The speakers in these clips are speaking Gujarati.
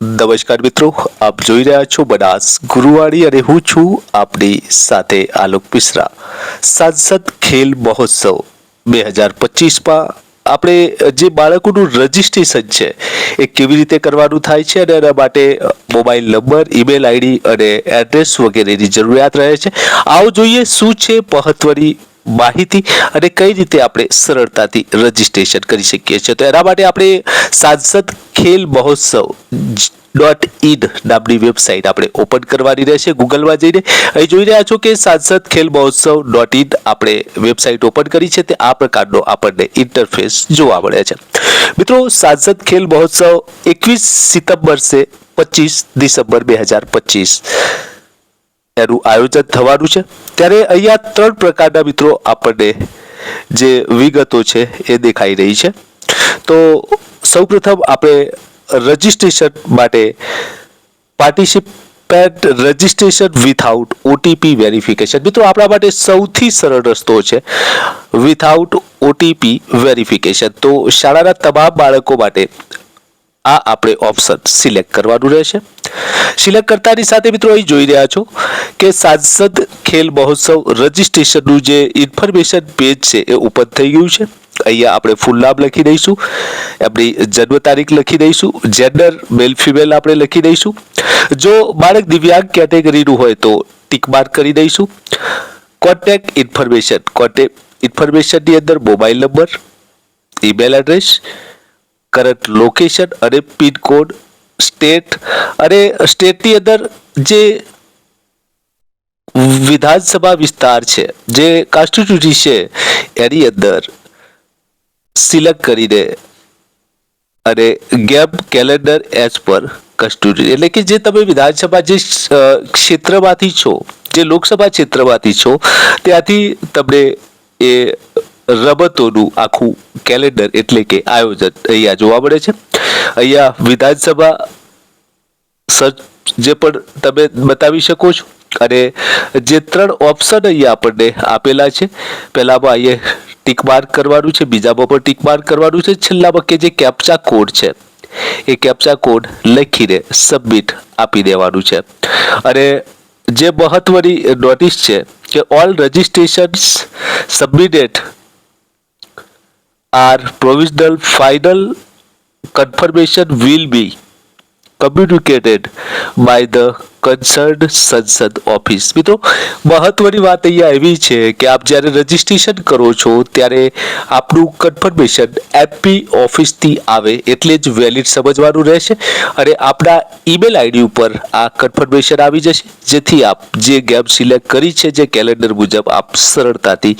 નમસ્કાર મિત્રો, આપ જોઈ રહ્યા છો બનાસ ગુરુવાડી અને હું છું આપની સાથે આલોક મિશ્રા. સાંસદ ખેલ મહોત્સવ બે હજાર પચીસમાં આપણે જે બાળકોનું રજિસ્ટ્રેશન છે, એ કેવી રીતે કરવાનું થાય છે અને એના માટે મોબાઈલ નંબર, ઈમેલ આઈડી અને એડ્રેસ વગેરેની જરૂરિયાત રહે છે. આવો જોઈએ શું છે મહત્વની માહિતી અને કઈ રીતે આપણે સરળતાથી રજીસ્ટ્રેશન કરી શકીએ છીએ. તો એના માટે આપણે સાંસદ ખેલ મહોત્સવ ડોટ ઇન નામની વેબસાઇટ આપણે ઓપન કરવાની રહેશે, ગૂગલમાં જઈને. અહીં જોઈ રહ્યા છો કે સાંસદ ખેલ મહોત્સવ ડોટ ઇન આપણે વેબસાઇટ ઓપન કરી છે, તે આ પ્રકારનો આપણને ઇન્ટરફેસ જોવા મળે છે. મિત્રો, સાંસદ ખેલ મહોત્સવ એકવીસ સિતમ્બર છે પચીસ ડિસેમ્બર બે હજાર પચીસ. એનું આયોજન થવાનું છે. ત્યારે અહીંયા ત્રણ પ્રકારના મિત્રો આપણને જે વિગતો છે એ દેખાઈ રહી છે. તો સૌપ્રથમ આપણે રજિસ્ટ્રેશન માટે participate registration without OTP verification. મિત્રો, આપણા માટે સૌથી સરળ રસ્તો છે વિથઆઉટ ઓટીપી વેરિફિકેશન. તો શાળાના તમામ બાળકો માટે આ આપણે ઓપ્શન સિલેક્ટ કરવાનું રહેશે. સિલેક્ટ કરતાની સાથે મિત્રો અહીં જોઈ રહ્યા છો કે સાંસદ ખેલ મહોત્સવ રજિસ્ટ્રેશનનું જે ઇન્ફોર્મેશન પેજ છે એ ઓપન થઈ ગયું છે. અહીંયા આપણે ફૂલ નામ લખી દઈશું એમની જન્મ તારીખ લખી દઈશું જેન્ડર મેલ ફિમેલ આપણે લખી દઈશું. જો બાળક દિવ્યાંગ કેટેગરીનું હોય તો ટીક માર્ક કરી દઈશું. કોન્ટેક્ટ ઇન્ફોર્મેશન કોન્ટેક્ટ ઇન્ફોર્મેશનની અંદર mobile number email address current location અને પિન કોડ સ્ટેટ અને સ્ટેટની અંદર જે વિધાનસભા વિસ્તાર છે, જે કોન્સ્ટિટ્યુટી છે, એની અંદર સિલેક્ટ કરીને અને gap calendar as per custody એટલે કે જે તમે વિધાનસભા જે ક્ષેત્રમાંથી છો, જે લોકસભા ક્ષેત્રમાંથી છો, ત્યાંથી તમને એ રમતોનું આખું કેલેન્ડર એટલે કે આયોજન અહીંયા જોવા મળે છે. અહીંયા વિધાનસભા જે પણ તમે બતાવી શકો છો અને જે ત્રણ ઓપ્શન અહીંયા આપણને આપેલા છે. પહેલામાં અહીંયા ટીક માર્ક કરવાનું છે, બીજામાં પણ ટીક માર્ક કરવાનું છે. છેલ્લામાં કે જે કેપ્ચા કોડ છે, એ કેપ્ચા કોડ લખીને સબમિટ આપી દેવાનું છે. અને જે મહત્વની નોટિસ છે કે all registrations submitted are provisional final confirmation will be communicated by the concern Sansad office મિત્રો, મહત્વની વાત અહીંયા એવી છે કે આપ જ્યારે રજિસ્ટ્રેશન કરો છો, ત્યારે આપણું કન્ફર્મેશન એપી ઓફિસથી આવે એટલે જ વેલિડ સમજવાનું રહેશે અને આપણા ઈમેલ આઈડી ઉપર આ કન્ફર્મેશન આવી જશે. જેથી આપ જે ગેમ સિલેક્ટ કરી છે, જે કેલેન્ડર મુજબ આપ સરળતાથી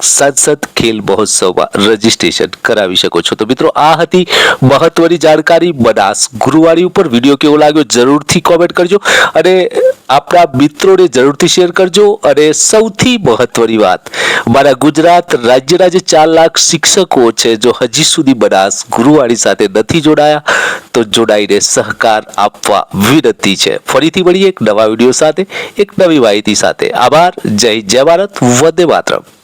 સાંસદ ખેલ મહોત્સવમાં રજીસ્ટ્રેશન કરાવી શકો છો. તો મિત્રો, આ હતી મહત્વની જાણકારી. બનાસ ગુરુવારી ઉપર વીડિયો કેવો લાગ્યો જરૂરથી કોમેન્ટ કરજો અને આપણા મિત્રોને જરૂરથી શેર કરજો. અને સૌથી મહત્વની વાત, મારા ગુજરાત રાજ્યના જે ચાર લાખ શિક્ષકો છે જો હજી સુધી બનાસ ગુરુવારી સાથે નથી જોડાયા, તો જોડાઈને સહકાર આપવા વિનંતી છે. ફરીથી મળીએ એક નવા વીડિયો સાથે, એક નવી માહિતી સાથે. આભાર, જય જય ભારત, વંદે માતરમ.